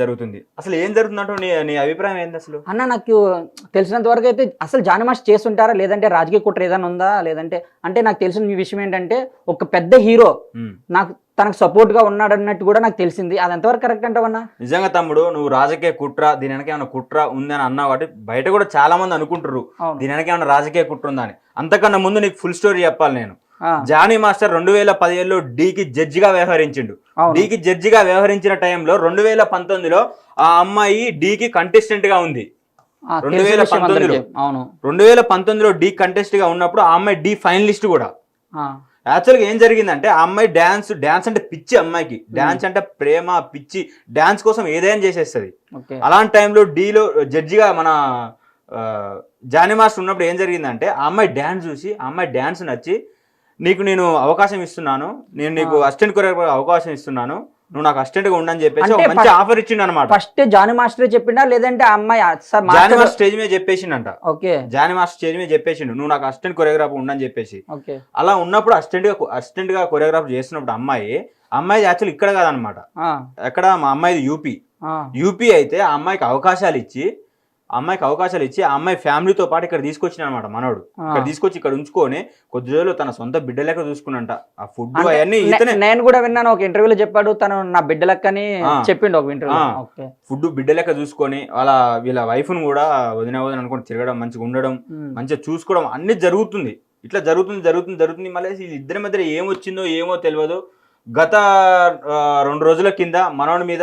జరుగుతుంది. అసలు ఏం జరుగుతుందంటో నీ నీ అభిప్రాయం ఏంది అసలు? అన్న నాకు తెలిసినంత వరకు అయితే అసలు జానీ మాస్టర్ చేస్తుంటారా? లేదంటే రాజకీయ కుట్ర ఏదైనా ఉందా? లేదంటే అంటే నాకు తెలిసిన విషయం ఏంటంటే ఒక పెద్ద హీరో. నాకు తనకు సపోర్ట్గా ఉన్నాడు అన్నట్టు కూడా నాకు తెలిసింది. అది ఎంతవరకు కరెక్ట్ అంటావన్నా నిజంగా తమ్ముడు నువ్వు రాజకీయ కుట్ర దీని వెనక ఏమైనా కుట్ర ఉందని అన్నావు కాబట్టి బయట కూడా చాలా మంది అనుకుంటారు దీని వెనక ఏమైనా రాజకీయ కుట్ర ఉందా అని. అంతకన్నా ముందు నీకు ఫుల్ స్టోరీ చెప్పాలి నేను. జానీ మాస్టర్ రెండు వేల పదిహేడులో డీకి జడ్జిగా వ్యవహరించిండు. డీకి జడ్జిగా వ్యవహరించిన టైంలో రెండు వేల పంతొమ్మిదిలో ఆ అమ్మాయి డీకి కంటెస్టెంట్గా ఉంది రెండు వేల పంతొమ్మిదిలో. అవును. రెండు వేల పంతొమ్మిదిలో డీ కంటెస్ట్గా ఉన్నప్పుడు ఆ అమ్మాయి డీ ఫైనలిస్ట్ కూడా. ఆ, యాక్చువల్గా ఏం జరిగిందంటే ఆ అమ్మాయి డ్యాన్స్ డ్యాన్స్ అంటే పిచ్చి అమ్మాయికి. డ్యాన్స్ అంటే ప్రేమ పిచ్చి. డ్యాన్స్ కోసం ఏదైనా చేసేస్తుంది. అలాంటి టైంలో డీలో జడ్జిగా మన జానీ మాస్టర్ ఉన్నప్పుడు ఏం జరిగిందంటే ఆ అమ్మాయి డ్యాన్స్ చూసి ఆ అమ్మాయి డ్యాన్స్ నచ్చి నీకు నేను అవకాశం ఇస్తున్నాను. నేను నీకు అసిస్టెంట్ కొరియోగ్రాఫర్ అవకాశం ఇస్తున్నాను. నువ్వు నాకు అసిస్టెంట్గా ఉండని చెప్పేసి ఒక మంచి ఆఫర్ ఇచ్చిండు అనమాట ఫస్ట్ జానీ మాస్టరే చెప్పిండా లేదంటే ఆ అమ్మాయి సార్ జానీ మాస్టర్ స్టేజ్ మీద చెప్పేసిండంట. ఓకే. జానీ మాస్టర్ స్టేజ్ మీద చెప్పేసిండు. నువ్వు నాకు అసిస్టెంట్ కొరియోగ్రాఫర్ ఉండని చెప్పేసి. ఓకే. అలా ఉన్నప్పుడు అసిస్టెంట్గా అసిస్టెంట్గా కొరియోగ్రాఫర్ చేస్తున్నప్పుడు అమ్మాయి అమ్మాయి యాక్చువల్ ఇక్కడ కాదనమాట. ఎక్కడ మా అమ్మాయిది యూపీ యూపీ అయితే ఆ అమ్మాయికి అవకాశాలు ఇచ్చి అమ్మాయికి అవకాశాలు ఇచ్చి ఆ అమ్మాయి ఫ్యామిలీతో పాటు ఇక్కడ తీసుకొచ్చిన అనమాట మనోడు. ఇక్కడ తీసుకొచ్చి ఇక్కడ ఉంచుకొని కొద్ది రోజులు తన సొంత బిడ్డ లెక్క చూసుకున్నంట. ఆ ఫుడ్ అవన్నీ నే- నేను కూడా విన్నాను ఒక ఇంటర్వ్యూలో చెప్పాడు తను నా బిడ్డ లెక్కని ఆ. చెప్పిండు ఒక ఇంటర్వ్యూ ఫుడ్ బిడ్డ లెక్క చూసుకొని వాళ్ళ వీళ్ళ వైఫ్ను కూడా వదిన వదిన అనుకొని తిరగడం మంచిగా ఉండడం. మంచిగా చూసుకోవడం అన్ని జరుగుతుంది. ఇట్లా జరుగుతుంది జరుగుతుంది జరుగుతుంది. మళ్ళీ ఇద్దరి మధ్య ఏమొచ్చిందో ఏమో తెలియదు. గత రెండు రోజుల కింద మనోడి మీద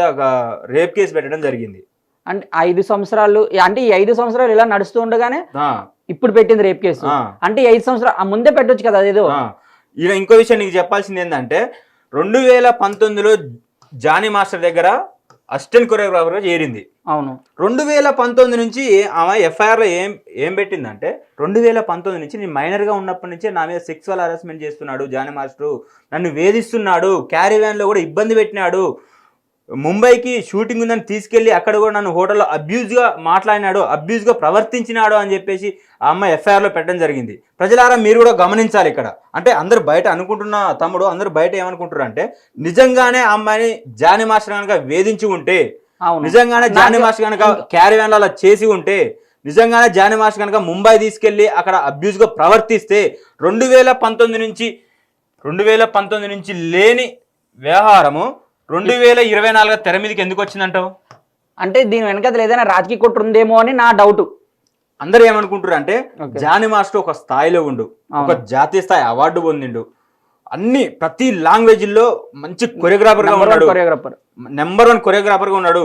రేప్ కేసు పెట్టడం జరిగింది. అంటే ఐదు సంవత్సరాలు అంటే ఈ ఐదు సంవత్సరాలు ఇలా నడుస్తూ ఉండగానే ఇప్పుడు పెట్టింది రేప్ కేసు. అంటే ఐదు సంవత్సరాలు ఆ ముందే పెట్టొచ్చు కదా అదేదో. ఈయన ఇంకో విషయం నీకు చెప్పాల్సింది ఏంటంటే రెండు వేల పంతొమ్మిదిలో జానీ మాస్టర్ దగ్గర అసిస్టెంట్ కొరియోగ్రాఫర్గా చేరింది. అవును. రెండు వేల పంతొమ్మిది నుంచి ఆమె ఎఫ్ఐఆర్లో ఏం ఏం పెట్టిందంటే రెండు వేల పంతొమ్మిది నుంచి నేను మైనర్గా ఉన్నప్పటి నుంచే నా మీద సెక్సువల్ హరాస్మెంట్ చేస్తున్నాడు జానీ మాస్టర్. నన్ను వేధిస్తున్నాడు క్యారీ వ్యాన్లో కూడా ఇబ్బంది పెట్టినాడు. ముంబైకి షూటింగ్ ఉందని తీసుకెళ్ళి అక్కడ కూడా నన్ను హోటల్లో అబ్యూజ్గా మాట్లాడినాడు అబ్యూజ్గా ప్రవర్తించినాడు అని చెప్పేసి ఆ అమ్మాయి ఎఫ్ఐఆర్లో పెట్టడం జరిగింది. ప్రజలారా మీరు కూడా గమనించాలి ఇక్కడ. అంటే అందరు బయట అనుకుంటున్న తమ్ముడు అందరూ బయట ఏమనుకుంటారు అంటే నిజంగానే ఆ అమ్మాయిని జానీ మాస్టర్ కనుక వేధించి ఉంటే నిజంగానే జానీ మాస్టర్ కనుక క్యారీ వ్యాన్ అలా చేసి ఉంటే నిజంగానే జానీ మాస్టర్ కనుక ముంబై తీసుకెళ్ళి అక్కడ అబ్యూజ్గా ప్రవర్తిస్తే రెండు వేల పంతొమ్మిది నుంచి రెండు వేల పంతొమ్మిది నుంచి లేని వ్యవహారము రెండు వేల ఇరవై నాలుగు తెర మీదకి ఎందుకు వచ్చిందంటావు? అంటే దీని వెనకాల ఏదైనా రాజకీయ కుట్ర ఉందేమో అని నా డౌట్ అందరూ ఏమనుకుంటారు అంటే. జానీ మాస్టర్ ఒక స్థాయిలో ఉండు ఒక. జాతీయ స్థాయి అవార్డు పొందిండు. అన్ని ప్రతి లాంగ్వేజ్లో మంచి కొరియోగ్రాఫర్గా ఉన్నాడు. కొరియోగ్రాఫర్ నెంబర్ వన్ కొరియోగ్రాఫర్గా ఉన్నాడు.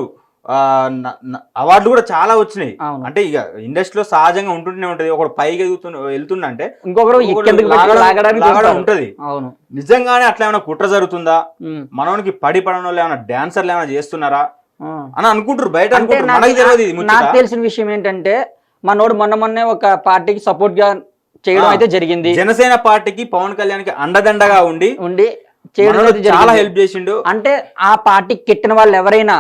అవార్డులు కూడా చాలా వచ్చినాయి. అంటే ఇక ఇండస్ట్రీలో సహజంగా ఉంటుంటూనే ఉంటది ఒకడు పైకి ఎదుగుతున్న వెళ్తుండంటే ఇంకొకరు చూస్తారు. ఉంటది అవును నిజంగానే అట్లా ఏమైనా కుట్ర జరుగుతుందా. మనోనికి పడి వల్ల ఏమైనా డాన్సర్లు ఏమైనా చేస్తున్నారా. అని అనుకుంటారు బయట నాకు-. తెలిసిన విషయం ఏంటంటే మనోడు మొన్న మొన్నే ఒక పార్టీకి సపోర్ట్గా చేయడం. అయితే జరిగింది జనసేన పార్టీకి పవన్ కళ్యాణ్కి అండదండగా ఉండి ఉండి చేయడం చాలా. హెల్ప్ చేసిండు. అంటే ఆ పార్టీకి కెట్టిన వాళ్ళు ఎవరైనా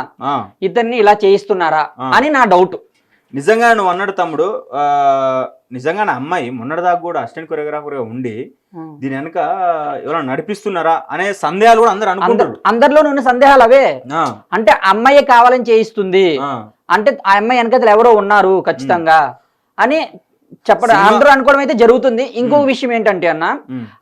ఇతన్ని ఇలా చేయిస్తున్నారా. అని నా డౌట్ నిజంగా నువ్వు అన్నాడు తమ్ముడు ఆ, నిజంగానే అమ్మాయి మొన్నటిదాకా కూడా అసిస్టెంట్ కొరియోగ్రాఫర్గా ఉండి దీని వెనక ఎవరైనా నడిపిస్తున్నారా అనే సందేహాలు కూడా అందరు అనుకుంటారు. అందరిలో ఉన్న సందేహాలు అవే. అంటే అమ్మాయి కావాలని చేయిస్తుంది. అంటే ఆ అమ్మాయి వెనకతలు ఎవరో ఉన్నారు ఖచ్చితంగా అని చెప్పడం అందరూ అనుకోవడం అయితే జరుగుతుంది. ఇంకొక విషయం ఏంటంటే అన్న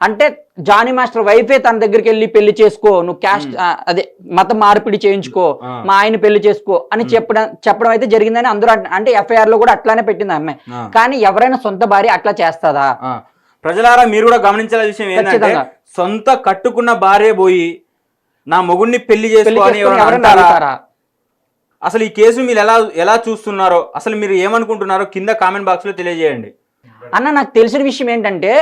అంటే జానీ మాస్టర్ వైఫే తన దగ్గరికి వెళ్ళి పెళ్ళి చేసుకో నువ్వు క్యాస్ట్ అదే మత మార్పిడి చేయించుకో. మా ఆయన పెళ్ళి చేసుకో అని చెప్పడం చెప్పడం అయితే జరిగిందని అందరూ అంట- ఎఫ్ఐఆర్లో కూడా అట్లానే పెట్టింది అమ్మాయి. కానీ ఎవరైనా సొంత భార్య అట్లా చేస్తుందా. ప్రజలారా మీరు కూడా గమనించాల్సిన విషయం ఏంటంటే. సొంత కట్టుకున్న భార్య పోయి నా మొగుడిని పెళ్ళి పెళ్ళి చేసుకో అని చేసుకొని ఎవరైనా అసలు ఈ కేసు మీరు ఎలా ఎలా చూస్తున్నారో అసలు మీరు ఏమనుకుంటున్నారో కింద కామెంట్ బాక్స్లో తెలియజేయండి. అన్న నాకు తెలిసిన విషయం ఏంటంటే.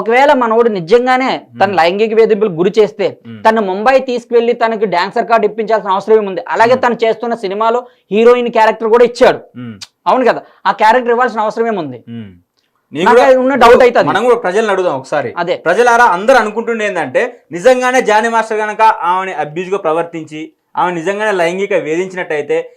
ఒకవేళ మనోడు నిజంగానే తన లైంగిక వేధింపులకు గురి చేస్తే తను ముంబై తీసుకువెళ్ళి తనకి డాన్సర్ కార్డు ఇప్పించాల్సిన అవసరం ఏముంది? అలాగే తను చేస్తున్న సినిమాలో హీరోయిన్ క్యారెక్టర్ కూడా ఇచ్చాడు. అవును కదా? ఆ క్యారెక్టర్ ఇవ్వాల్సిన అవసరం ఏముంది? ఉన్న డౌట్ అయితే. మనం కూడా ప్రజలను అడుగుదాం ఒకసారి. అదే. ప్రజలారా అందరు అనుకుంటుండే ఏంటంటే నిజంగానే జానీ మాస్టర్ గనక ఆమెని అబ్యూజ్గా ప్రవర్తించి ఆమె నిజంగానే లైంగిక వేధించినట్టయితే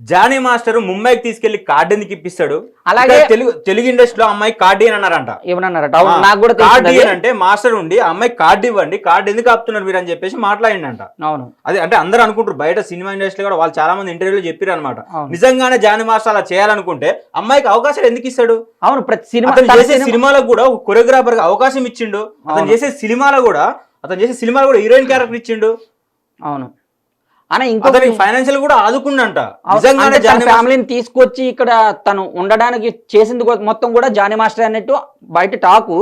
జానీ మాస్టర్ ముంబైకి తీసుకెళ్ళి కార్డు ఎందుకు ఇప్పిస్తాడు? అలాగే- తెలుగు తెలుగు ఇండస్ట్రీలో అమ్మాయి కార్డు అని అన్నారంట. ఏమన్నారట? నాకు కూడా కార్డు అంటే మాస్టర్ ఉండి అమ్మాయి కార్డు ఇవ్వండి కార్డు ఎందుకు ఆపుతున్నారు మీరు? అని చెప్పేసి మాట్లాడిండంట. అవును. అదే అంటే అందరూ అనుకుంటారు బయట సినిమా ఇండస్ట్రీ కూడా వాళ్ళు చాలా మంది ఇంటర్వ్యూలో చెప్పారు అనమాట. నిజంగానే జానీ మాస్టర్ అలా చేయాలనుకుంటే అమ్మాయికి అవకాశాలు ఎందుకు ఇస్తాడు? అవును ప్రతి సినిమా చేసే సినిమా- సినిమాలకు కూడా కొరియోగ్రాఫర్గా అవకాశం ఇచ్చిండు. అతను. చేసే సినిమాలో కూడా అతను చేసే సినిమాలో కూడా హీరోయిన్ క్యారెక్టర్ ఇచ్చిండు. అవును. అన్న ఇంకో అతనికి ఫైనాన్షియల్ కూడా ఆదుకుండంట. ఫ్యామిలీని తీసుకొచ్చి ఇక్కడ తను ఉండడానికి చేసింది మొత్తం కూడా జానీ మాస్టర్ అన్నట్టు బయట టాకు.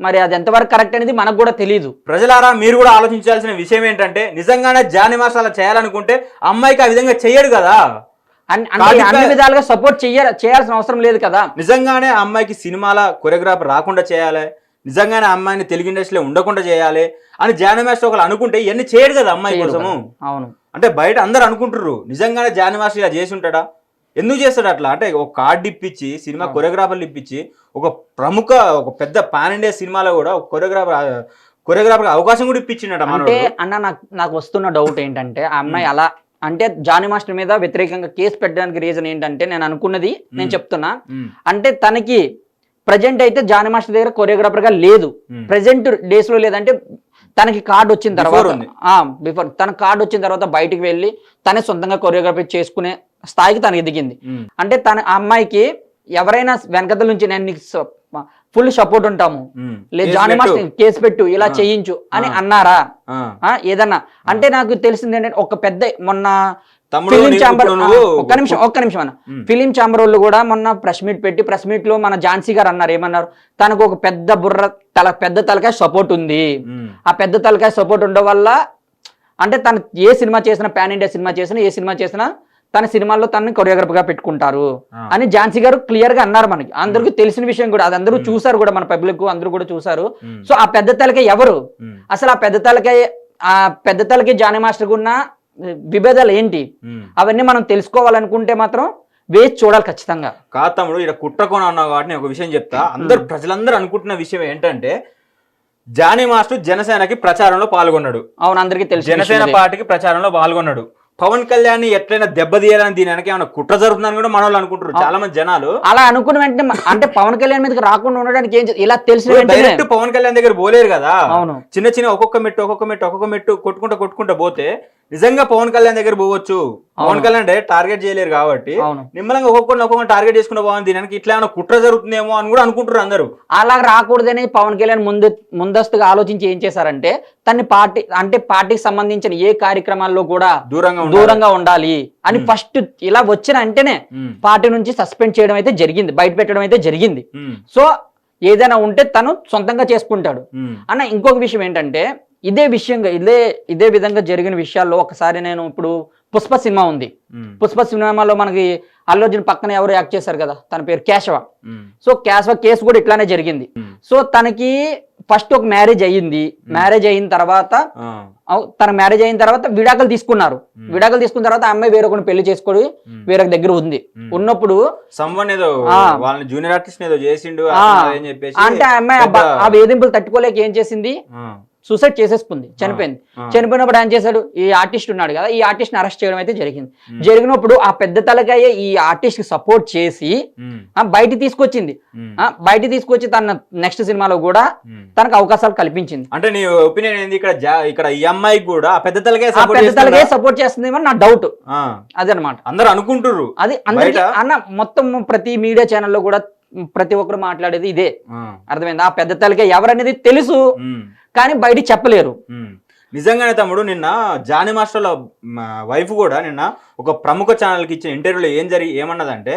మరి అది ఎంతవరకు కరెక్ట్ అనేది మనకు కూడా తెలియదు ప్రజలారా మీరు కూడా ఆలోచించాల్సిన విషయం ఏంటంటే నిజంగానే జానీ మాస్టర్ అలా చేయాలనుకుంటే అమ్మాయికి ఆ విధంగా చెయ్యడు కదా. అన్ని విధాలుగా సపోర్ట్ చేయాల్సిన అవసరం లేదు కదా. నిజంగానే అమ్మాయికి సినిమాల కొరియోగ్రాఫర్ రాకుండా చేయాలి. నిజంగానే అమ్మాయిని తెలుగు ఇండస్ట్రీలో ఉండకుండా చేయాలి అని జానీ మాస్టర్ ఒకళ్ళు అనుకుంటే ఇవన్నీ చేయడు కదా అమ్మాయి కోసము. అవును. అంటే బయట అందరు అనుకుంటుర్రు నిజంగానే జానీ మాస్టర్ ఇలా చేసి ఉంటాడా? ఎందుకు చేస్తాడు అట్లా? అంటే ఒక కార్డు ఇప్పించి సినిమా. కొరియోగ్రాఫర్లు ఇప్పించి ఒక ప్రముఖ ఒక పెద్ద పాన్ ఇండియా సినిమాలో కూడా ఒక కొరియోగ్రాఫర్ కొరియోగ్రాఫర్ అవకాశం కూడా ఇప్పించిండట అంటే అన్న నాకు నాకు వస్తున్న డౌట్ ఏంటంటే ఆ అమ్మాయి అలా అంటే జానీ మాస్టర్ మీద వ్యతిరేకంగా కేసు పెట్టడానికి రీజన్ ఏంటంటే నేను అనుకున్నది నేను. చెప్తున్నా. అంటే తనకి ప్రజెంట్ అయితే జానీ మాస్టర్ దగ్గర కొరియోగ్రాఫర్గా లేదు. ప్రజెంట్ డేస్లో లేదంటే తనకి కార్డు వచ్చిన తర్వాత. బిఫోర్ తన కార్డు వచ్చిన తర్వాత బయటికి వెళ్ళి తనే సొంతంగా కొరియోగ్రఫీ చేసుకునే స్థాయికి తనకి దిగింది ఉమ్, అంటే తన అమ్మాయికి ఎవరైనా వెనకతల నుంచి నేను నీకు ఫుల్ సపోర్ట్ ఉంటాము. లేదు జానీ. మాస్టర్ కేసు పెట్టు ఇలా. చేయించు అని. అన్నారా ఏదన్నా అంటే నాకు తెలిసింది ఏంటంటే ఒక పెద్ద మొన్న ఫిలిం ఛాంబర్ నువ్వు ఒక్క నిమిషం ఒక్క నిమిషం అన్న. ఫిలిం ఛాంబర్ వాళ్ళు కూడా మొన్న ప్రెస్ మీట్ పెట్టి ప్రెస్ మీట్లో మన ఝాన్సీ గారు అన్నారు ఏమన్నారు తనకు ఒక పెద్ద బుర్ర తల పెద్ద తలకాయ సపోర్ట్ ఉంది ఆ పెద్ద తలకాయ సపోర్ట్ ఉండడం వల్ల అంటే తను ఏ సినిమా చేసినా పాన్ ఇండియా సినిమా చేసినా ఏ సినిమా చేసినా తన సినిమాల్లో తనని కొరియోగ్రఫర్గా పెట్టుకుంటారు. అని ఝాన్సీ గారు క్లియర్గా అన్నారు మనకి. అందరికీ తెలిసిన విషయం కూడా అది అందరూ. చూసారు కూడా మన పబ్లిక్ అందరూ కూడా చూసారు సో ఆ పెద్ద తలకాయ ఎవరు? అసలు ఆ పెద్ద తలకాయ ఆ పెద్ద తలకి జానీ మాస్టర్ ఉన్న విభేదాలు ఏంటి. అవన్నీ మనం తెలుసుకోవాలనుకుంటే మాత్రం వేచి చూడాలి ఖచ్చితంగా. కాదు తమ్ముడు ఇక్కడ కుట్రకొని అన్నావు కాబట్టి నేను ఒక విషయం చెప్తా. అందరు ప్రజలందరూ అనుకుంటున్న విషయం ఏంటంటే జానీ మాస్టర్ జనసేనకి ప్రచారంలో పాల్గొన్నాడు. అవును అందరికీ తెలిసిన జనసేన. పార్టీకి ప్రచారంలో పాల్గొన్నాడు. పవన్ కళ్యాణ్ ఎట్లయినా దెబ్బతీయాలని దీని వెనక ఏమైనా కుట్ర జరుగుతుందని కూడా మన వాళ్ళు అనుకుంటారు చాలా మంది జనాలు. అలా అనుకున్న వెంటనే అంటే పవన్ కళ్యాణ్ మీదకి రాకుండా ఉండడానికి ఏం ఇలా తెలిసిన వెంటనే డైరెక్ట్ పవన్ కళ్యాణ్ దగ్గర పోలేరు కదా. అవును. చిన్న చిన్న ఒక్కొక్క మెట్టు ఒక్కొక్క మెట్టు ఒక్కొక్క మెట్టు కొట్టుకుంటా కొట్టుకుంటా పోతే నిజంగా పవన్ కళ్యాణ్ దగ్గర పోవచ్చు. పవన్. కళ్యాణ్ డైరెక్ట్ టార్గెట్ చేయలేరు కాబట్టి నిమ్మలంగా ఒక్కొక్కరిని ఒక్కొక్క టార్గెట్ చేసుకుంటా పోవాలి దీని వెనక ఇట్లా ఏమైనా కుట్ర జరుగుతుందేమో అని కూడా అనుకుంటారు అందరూ. అలా రాకూడదని పవన్ కళ్యాణ్ ముందు ముందస్తుగా ఆలోచించి ఏం చేశారంటే తన్ని పార్టీ అంటే పార్టీకి సంబంధించిన ఏ కార్యక్రమాల్లో కూడా దూరంగా. దూరంగా ఉండాలి అని. ఫస్ట్ ఇలా వచ్చిన ఉమ్, పార్టీ నుంచి సస్పెండ్ చేయడం అయితే జరిగింది బయట పెట్టడం అయితే జరిగింది. సో ఏదైనా ఉంటే తను సొంతంగా చేసుకుంటాడు. అన్న ఇంకొక విషయం ఏంటంటే ఇదే విషయంగా ఇదే ఇదే విధంగా జరిగిన విషయాల్లో ఒకసారి నేను ఇప్పుడు పుష్ప సినిమా ఉంది. పుష్ప సినిమాలో మనకి అల్లు అర్జున్ పక్కన ఎవరు యాక్ట్ చేశారు కదా తన పేరు కేశవ. సో కేశవ కేసు కూడా ఇట్లానే జరిగింది. సో తనకి ఫస్ట్ ఒక మ్యారేజ్ అయ్యింది. మ్యారేజ్ అయిన తర్వాత తన మ్యారేజ్ అయిన తర్వాత విడాకులు తీసుకున్నారు. విడాకులు తీసుకున్న తర్వాత అమ్మాయి వేరొకరిని పెళ్ళి చేసుకొని. వేరొక దగ్గర ఉంది. ఉన్నప్పుడు ఏదో జూనియర్ ఆర్టిస్ట్ ఏదో చేసిండు అంటే అమ్మాయి ఆ వేధింపులు తట్టుకోలేక ఏం చేసింది? సూసైడ్ చేసేసుకుంది. చనిపోయింది. చనిపోయినప్పుడు ఏం చేశాడు? ఈ ఆర్టిస్ట్ ఉన్నాడు కదా ఈ ఆర్టిస్ట్ని అరెస్ట్ చేయడం అయితే జరిగింది. జరిగినప్పుడు ఆ పెద్ద తలకాయ ఈ ఆర్టిస్ట్కి సపోర్ట్ చేసి బయట తీసుకొచ్చింది. బయట తీసుకొచ్చి తన నెక్స్ట్ సినిమాలో కూడా. తనకు అవకాశాలు కల్పించింది. అంటే నీ ఒపీనియన్ ఏంది? ఇక్కడ ఇక్కడ ఈ అమ్మాయికి కూడా పెద్ద తలకే ఆ సపోర్ట్ పెద్ద తలకాయ సపోర్ట్ చేస్తుందేమో నా డౌట్ అదనమాట. అందరు అనుకుంటుర్రు. అది అందరికి? అన్న మొత్తం ప్రతి మీడియా ఛానల్లో కూడా ప్రతి ఒక్కరు మాట్లాడేది ఇదే. అర్థమైంది? ఆ పెద్ద తలకాయ ఎవరనేది తెలుసు కానీ బయట చెప్పలేరు. నిజంగానే తమ్ముడు నిన్న జానీ మాస్టర్ల వైఫ్ కూడా నిన్న ఒక ప్రముఖ ఛానల్కి ఇచ్చిన ఇంటర్వ్యూలో ఏం జరిగి ఏమన్నదంటే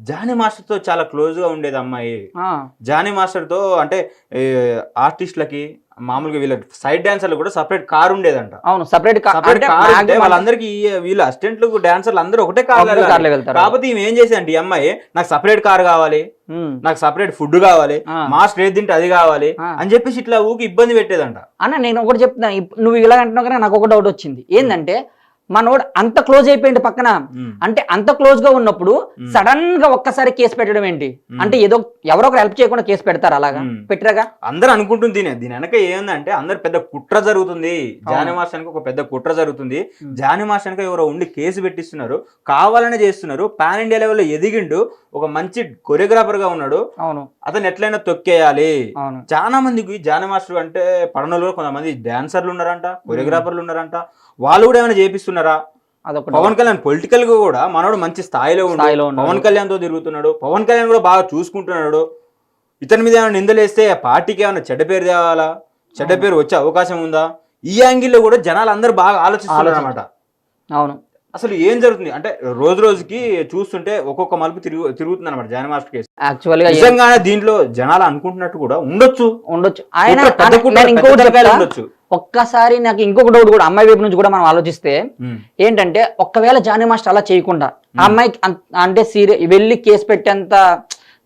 జానీ మాస్టర్తో చాలా క్లోజ్గా ఉండేది అమ్మాయి. జానీ మాస్టర్తో అంటే ఏ, ఆర్టిస్టులకి మామూలుగా వీళ్ళ సైడ్ డాన్సర్లు కూడా సపరేట్ కార్ ఉండేదంట. అవును సపరేట్ కార్ వాళ్ళందరికీ వీళ్ళ అసిస్టెంట్లు డాన్సర్లు అందరూ ఒకటే కార్ కాకపోతే ఈమె ఏం చేసేదంటే ఈ అమ్మాయి నాకు సపరేట్ కార్ కావాలి. నాకు సపరేట్ ఫుడ్ కావాలి. మాస్టర్ ఏది తింటే అది కావాలి. అని చెప్పేసి ఇట్లా ఊకి ఇబ్బంది పెట్టేదంట. అన్న నేను ఒకటి చెప్తున్నా నువ్వు ఇలా అంటున్నావు కానీ నాకు ఒక డౌట్ వచ్చింది. ఏంటంటే మనోడు అంత క్లోజ్ అయిపోయింది పక్కన. అంటే అంత క్లోజ్గా ఉన్నప్పుడు సడన్గా ఒక్కసారి కేసు పెట్టడం ఏంటి? అంటే ఏదో ఎవరో ఒకరు హెల్ప్ చేయకుండా కేసు పెడతారు అలాగా. పెట్టిరాగా? అందరు అనుకుంటుంది దీని దీని వెనక ఏందంటే అందరు పెద్ద కుట్ర జరుగుతుంది. జాని మాస్టానికి ఒక పెద్ద కుట్ర జరుగుతుంది. జాని మాస్టానికి ఎవరో ఉండి కేసు పెట్టిస్తున్నారు. కావాలనే చేస్తున్నారు. పాన్ ఇండియా లెవెల్లో ఎదిగిండు. ఒక మంచి కొరియోగ్రాఫర్గా ఉన్నాడు. అవును. అతను ఎట్లయినా తొక్కేయాలి. అవును. చాలా మందికి జాని మాస్టర్ అంటే పడనలో కొంతమంది డాన్సర్లు ఉన్నారంట కొరియోగ్రాఫర్లు ఉన్నారంట. వాళ్ళు కూడా ఏమైనా చేపిస్తున్నారా? అదొకటి. పవన్ కళ్యాణ్ పొలిటికల్గా కూడా మనోడు మంచి స్థాయిలో స్థాయిలో ఉన్నాడు. పవన్ కళ్యాణ్తో తిరుగుతున్నాడు. పవన్ కళ్యాణ్ కూడా బాగా చూసుకుంటున్నాడు. ఇతని మీద ఏమైనా నిందలేస్తే ఆ పార్టీకి ఏమైనా చెడ్డ పేరు తేవాలా? చెడ్డ పేరు వచ్చే అవకాశం ఉందా? ఈ యాంగిల్లో కూడా జనాలు అందరూ బాగా ఆలోచిస్తున్నారు అనమాట అవును. అసలు ఏం జరుగుతుంది? అంటే రోజు రోజుకి చూస్తుంటే ఒక్కొక్క మలుపు తిరుగు తిరుగుతుంది అనమాట జాని మాస్టర్ కేసు. యాక్చువల్గా ఏ- నిజంగానే దీంట్లో జనాలు అనుకుంటున్నట్టు కూడా ఉండొచ్చు. ఉండొచ్చు. ఆయన కుట్ర, పెద్ద ఆయన- కుట్ర, నేను పెద్ద ఇంకొకటి తలకాయలు చెప్తా. ఉండొచ్చు. ఒక్కసారి నాకు ఇంకొక డౌట్ కూడా అమ్మాయి వైపు నుంచి కూడా మనం ఆలోచిస్తే. ఏంటంటే ఒక్కవేళ జానీ మాస్టర్ అలా చేయకుండా ఆ అమ్మాయికి అం- అంటే సీరియస్ వెళ్ళి కేసు పెట్టేంత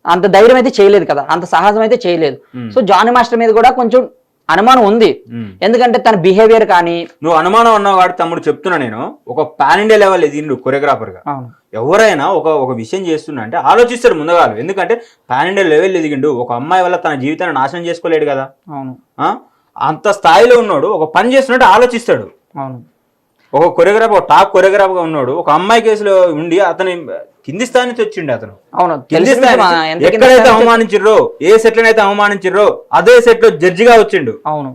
అంత ధైర్యం అయితే చేయలేదు కదా అంత సాహసం అయితే చేయలేదు. సో జానీ మాస్టర్ మీద కూడా కొంచెం అనుమానం ఉంది. ఎందుకంటే తన బిహేవియర్ కానీ నువ్వు అనుమానం అన్నావు కాబట్టి తమ్ముడు చెప్తున్నా నేను ఒక పాన్ ఇండియా లెవెల్ ఎదిగిండు కొరియోగ్రాఫర్గా ఎవరైనా ఒక ఒక విషయం చేస్తున్నా అంటే ఆలోచిస్తాడు ముందుగాలు ఎందుకంటే పాన్ ఇండియా లెవెల్ ఎదిగిండు ఒక అమ్మాయి వల్ల తన జీవితాన్ని నాశనం చేసుకోలేడు కదా అవును? అంత స్థాయిలో ఉన్నాడు ఒక పని చేస్తున్నట్టు ఆలోచిస్తాడు. అవును. ఒక కొరియోగ్రాఫర్ ఒక టాప్ కొరియోగ్రాఫర్గా ఉన్నాడు ఒక అమ్మాయి కేసులో ఉండి అతని కింది స్థాయి నుంచి వచ్చిండు అతను. అవును కింది స్థాయి ఎక్కడైతే అవమానించిర్రో ఏ సెట్ అయితే అవమానించిర్రో అదే సెట్లో జడ్జిగా వచ్చిండు. అవును.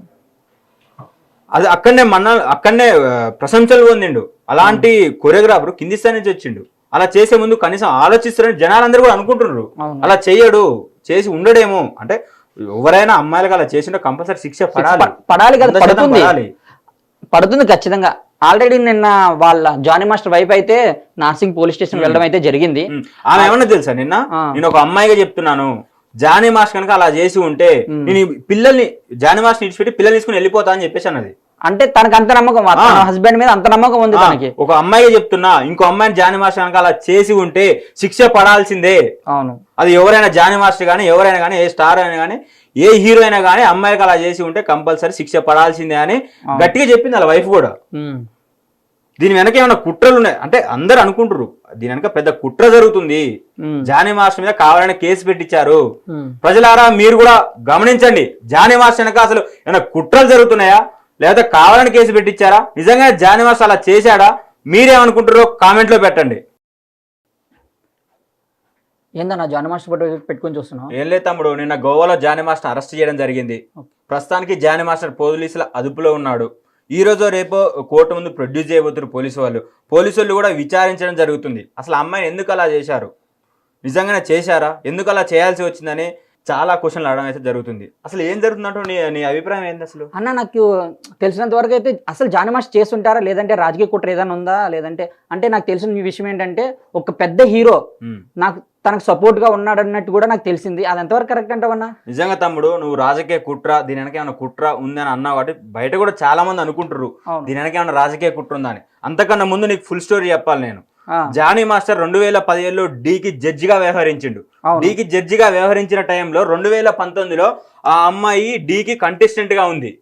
అది అక్కడనే మన అక్కడనే ప్రశంసలు పొందిండు. అలాంటి కొరియోగ్రాఫర్ కింది స్థాయి నుంచి వచ్చిండు. అలా చేసే ముందు కనీసం ఆలోచిస్తారని జనాలందరూ కూడా అనుకుంటున్నారు. అలా చెయ్యడు చేసి ఉండడేమో అంటే ఎవరైనా అమ్మాయిలకు అలా చేసిన కంపల్సరీ శిక్ష పడాలి పడాలి కదా, పడుతుంది. పడుతుంది ఖచ్చితంగా ఆల్రెడీ నిన్న వాళ్ళ జానీ మాస్టర్ వైఫ్ అయితే నార్సింగ్ పోలీస్ స్టేషన్ వెళ్ళడం అయితే జరిగింది. ఆమె ఏమన్నా తెలుసా నిన్న. నేను ఒక అమ్మాయిగా చెప్తున్నాను జానీ మాస్ కనుక అలా చేసి ఉంటే. నేను పిల్లల్ని జానీ మాస్ ఇడిచిపెట్టి పిల్లల్ని తీసుకుని వెళ్ళిపోతా అని చెప్పేసి అన్నది అంటే తనకు అంత నమ్మకం. హస్బెండ్ మీద అంత నమ్మకం ఉంది తనకి. ఒక అమ్మాయిగా చెప్తున్నా ఇంకో అమ్మాయిని జానీ మాస్టర్ కనుక అలా చేసి ఉంటే శిక్ష పడాల్సిందే. అవును. అది ఎవరైనా జానీ మాస్టర్ కానీ ఎవరైనా కానీ ఏ స్టార్ అయినా కానీ ఏ హీరో అయినా కానీ అమ్మాయికి అలా చేసి ఉంటే కంపల్సరీ శిక్ష పడాల్సిందే అని గట్టిగా చెప్పింది వాళ్ళ వైఫ్ కూడా. దీని వెనక ఏమైనా కుట్రలు ఉన్నాయి? అంటే అందరు అనుకుంటారు దీని వెనక పెద్ద కుట్ర జరుగుతుంది. జానీ మాస్టర్ మీద కావాలని కేసు పెట్టించారు. ప్రజలారా మీరు కూడా గమనించండి జానీ మాస్టర్ వెనక అసలు ఏమైనా కుట్రలు జరుగుతున్నాయా? లేదా కావాలని కేసు పెట్టించారా? నిజంగా జానీ మాస్టర్ అలా చేశాడా? మీరేమనుకుంటారో కామెంట్లో పెట్టండి. ఏందన్నా జానీ మాస్టర్ పెట్టుకొని చూస్తున్నావు? ఏం లేదు తమ్ముడు నిన్న గోవాలో జానీ మాస్టర్ అరెస్ట్ చేయడం జరిగింది. ప్రస్తుతానికి జానీ మాస్టర్ పోలీసుల అదుపులో ఉన్నాడు. ఈ రోజు రేపో కోర్టు ముందు ప్రొడ్యూస్ చేయబోతున్నారు పోలీసు వాళ్ళు. పోలీసు వాళ్ళు కూడా విచారించడం జరుగుతుంది. అసలు ఆ అమ్మాయిని ఎందుకు అలా చేశారు? నిజంగానే చేశారా? ఎందుకు అలా చేయాల్సి వచ్చిందని చాలా క్వశ్చన్లు అడగడం అయితే జరుగుతుంది. అసలు ఏం జరుగుతుందంటూ నీ నీ అభిప్రాయం ఏంది అసలు? అన్న నాకు తెలిసినంత వరకు అయితే అసలు జానీ మాస్టర్ చేస్తుంటారా? లేదంటే రాజకీయ కుట్ర ఏదైనా ఉందా? లేదంటే అంటే నాకు తెలిసిన విషయం ఏంటంటే ఒక పెద్ద హీరో. నాకు తనకు సపోర్ట్గా ఉన్నాడు అన్నట్టు కూడా నాకు తెలిసింది. అది ఎంతవరకు కరెక్ట్ అంటావన్నా నిజంగా తమ్ముడు నువ్వు రాజకీయ కుట్ర దీని వెనక ఏమైనా కుట్ర ఉందని అన్నావు కాబట్టి బయట కూడా చాలా మంది అనుకుంటారు. దీని వెనక ఏమైనా రాజకీయ కుట్ర ఉందని అంతకన్నా ముందు నీకు ఫుల్ స్టోరీ చెప్పాలి నేను. జానీ మాస్టర్ రెండు వేల పదిహేడులో డీకి జడ్జిగా వ్యవహరించిండు. డీకి జడ్జిగా వ్యవహరించిన టైంలో రెండు వేల పంతొమ్మిదిలో ఆ అమ్మాయి డీకి కంటెస్టెంట్గా ఉంది.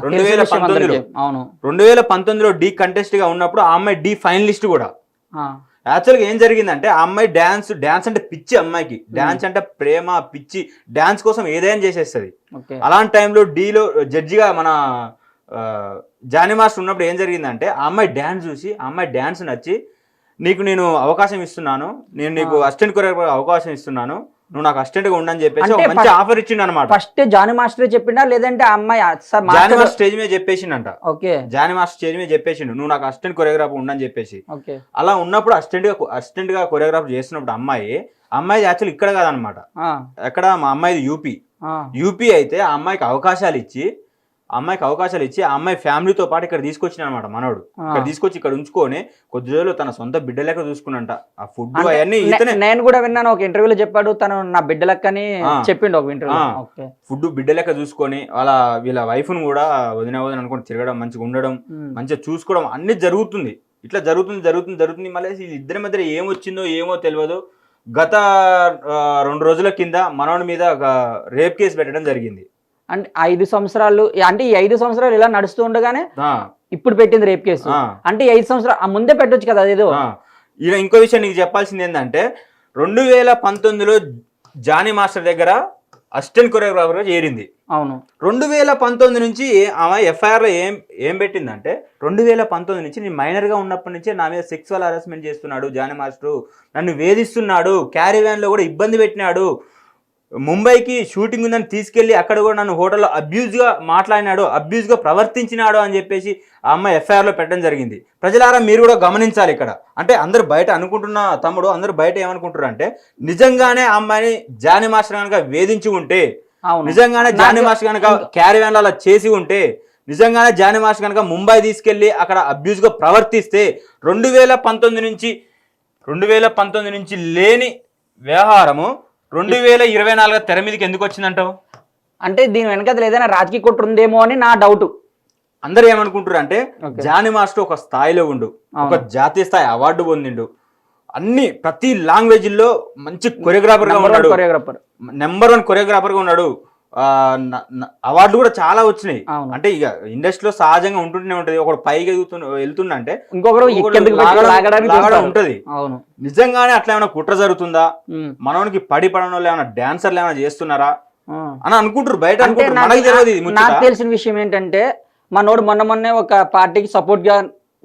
రెండు వేల. పంతొమ్మిదిలో. అవును. రెండు వేల పంతొమ్మిదిలో డీ కంటెస్ట్గా ఉన్నప్పుడు ఆ అమ్మాయి డీ ఫైనలిస్ట్ కూడా. ఆ, యాక్చువల్గా ఏం జరిగిందంటే ఆ అమ్మాయి డ్యాన్స్ డ్యాన్స్ అంటే పిచ్చి అమ్మాయికి. డ్యాన్స్ అంటే ప్రేమ పిచ్చి. డ్యాన్స్ కోసం ఏదైనా చేసేస్తుంది. అలాంటి టైంలో డీలో జడ్జిగా మన జానీ మాస్టర్ ఉన్నప్పుడు ఏం జరిగిందంటే ఆ అమ్మాయి డ్యాన్స్ చూసి ఆ అమ్మాయి డ్యాన్స్ నచ్చి నీకు నేను అవకాశం ఇస్తున్నాను. నేను నీకు అసిస్టెంట్ కొరియోగ్రాఫర్ అవకాశం ఇస్తున్నాను. నువ్వు నాకు అసిస్టెంట్గా ఉండని చెప్పేసి ఒక మంచి ఆఫర్ ఇచ్చిండు అనమాట ఫస్ట్ జానీ మాస్టరే చెప్పిండా లేదంటే ఆ అమ్మాయి ఆ- sir Jani master master stage మీద చెప్పేసిండంట. ఓకే. జానీ మాస్టర్ స్టేజ్ మీద చెప్పేసిండు. నువ్వు నాకు అసిస్టెంట్ కొరియోగ్రాఫర్ ఉండని చెప్పేసి. ఓకే. అలా ఉన్నప్పుడు అసిస్టెంట్గా అసిస్టెంట్గా కొరియోగ్రాఫర్ చేస్తున్నప్పుడు అమ్మాయి అమ్మాయి యాక్చువల్ ఇక్కడ కాదనమాట ఎక్కడ మా అమ్మాయిది యూపీ. యూపీ అయితే ఆ అమ్మాయికి అవకాశాలు ఇచ్చి అమ్మాయికి అవకాశాలు ఇచ్చి ఆ అమ్మాయి ఫ్యామిలీతో పాటు ఇక్కడ తీసుకొచ్చిన అనమాట మనోడు. ఇక్కడ తీసుకొచ్చి ఇక్కడ ఉంచుకొని కొద్ది రోజులు తన సొంత బిడ్డ లెక్క చూసుకున్నంట. ఆ ఫుడ్ అవన్నీ నే- నేను కూడా విన్నాను ఒక ఇంటర్వ్యూలో చెప్పాడు తను నా బిడ్డ లెక్కని. చెప్పిండు ఒక ఇంటర్వ్యూ ఫుడ్ బిడ్డ లెక్క చూసుకొని వాళ్ళ వీళ్ళ వైఫ్ను కూడా వదిన వదిన అనుకుని తిరగడం మంచిగా ఉండడం. మంచిగా చూసుకోవడం అన్ని జరుగుతుంది. ఇట్లా జరుగుతుంది జరుగుతుంది జరుగుతుంది. మళ్ళీ ఇద్దరి మధ్య ఏం వచ్చిందో ఏమో తెలియదు. గత రెండు రోజుల కింద మనోడి మీద రేప్ కేసు పెట్టడం జరిగింది. అంటే ఐదు సంవత్సరాలు అంటే ఈ ఐదు సంవత్సరాలు ఇలా నడుస్తూ ఉండగానే ఇప్పుడు పెట్టింది రేప్ కేసు. అంటే ఐదు సంవత్సరాలు ఆ ముందే పెట్టొచ్చు కదా అదేదో. ఈడ ఇంకో విషయం నీకు చెప్పాల్సింది ఏంటంటే రెండు వేల పంతొమ్మిదిలో జానీ మాస్టర్ దగ్గర అసిస్టెంట్ కొరియోగ్రాఫర్గా చేరింది. అవును. రెండు వేల పంతొమ్మిది నుంచి ఆమె ఎఫ్ఐఆర్లో ఏం ఏం పెట్టిందంటే రెండు వేల పంతొమ్మిది నుంచి నేను మైనర్గా ఉన్నప్పటి నుంచే నా మీద సెక్సువల్ హరాస్మెంట్ చేస్తున్నాడు జానీ మాస్టరు. నన్ను వేధిస్తున్నాడు క్యారీ వ్యాన్లో కూడా ఇబ్బంది పెట్టినాడు. ముంబైకి షూటింగ్ ఉందని తీసుకెళ్ళి అక్కడ కూడా నన్ను హోటల్లో అబ్యూజ్గా మాట్లాడినాడు అబ్యూజ్గా ప్రవర్తించినాడు అని చెప్పేసి ఆ అమ్మాయి ఎఫ్ఐఆర్లో పెట్టడం జరిగింది. ప్రజలారా మీరు కూడా గమనించాలి ఇక్కడ. అంటే అందరూ బయట అనుకుంటున్న తమ్ముడు అందరూ బయట ఏమనుకుంటారు అంటే నిజంగానే అమ్మాయిని జానీ మాస్టర్ కనుక వేధించి ఉంటే నిజంగానే జానీ మాస్టర్ కనుక క్యారీ వ్యాన్ అలా చేసి ఉంటే నిజంగానే జానీ మాస్టర్ కనుక ముంబై తీసుకెళ్ళి అక్కడ అబ్యూజ్గా ప్రవర్తిస్తే రెండు వేల పంతొమ్మిది నుంచి రెండు వేల పంతొమ్మిది నుంచి లేని వ్యవహారము రెండు వేల ఇరవై నాలుగు తెర మీదకి ఎందుకు వచ్చిందంటావు? అంటే దీని వెనకాల ఏదైనా రాజకీయ కుట్ర ఉందేమో అని నా డౌట్. అందరూ ఏమనుకుంటారు అంటే. జానీ మాస్టర్ ఒక స్థాయిలో ఉండు ఒక జాతీయ స్థాయి అవార్డు పొందిండు. అన్ని ప్రతి లాంగ్వేజ్లో మంచి కొరియోగ్రాఫర్గా ఉన్నాడు. కొరియోగ్రాఫర్ నెంబర్ వన్ కొరియోగ్రాఫర్గా ఉన్నాడు. అవార్డులు కూడా చాలా వచ్చినాయి. అంటే ఇక ఇండస్ట్రీలో సహజంగా ఉంటుంటూనే ఉంటది ఒకడు పైకి ఎదుగుతున్న వెళ్తుండంటే ఇంకొకరు. ఉంటది అవును నిజంగానే అట్లా ఏమైనా కుట్ర జరుగుతుందా. మనోనికి పడి పడడం ఏమైనా డాన్సర్లు ఏమైనా చేస్తున్నారా. అని అనుకుంటారు బయట నాకు-. తెలిసిన విషయం ఏంటంటే మనోడు మొన్న మొన్నే ఒక పార్టీకి సపోర్ట్గా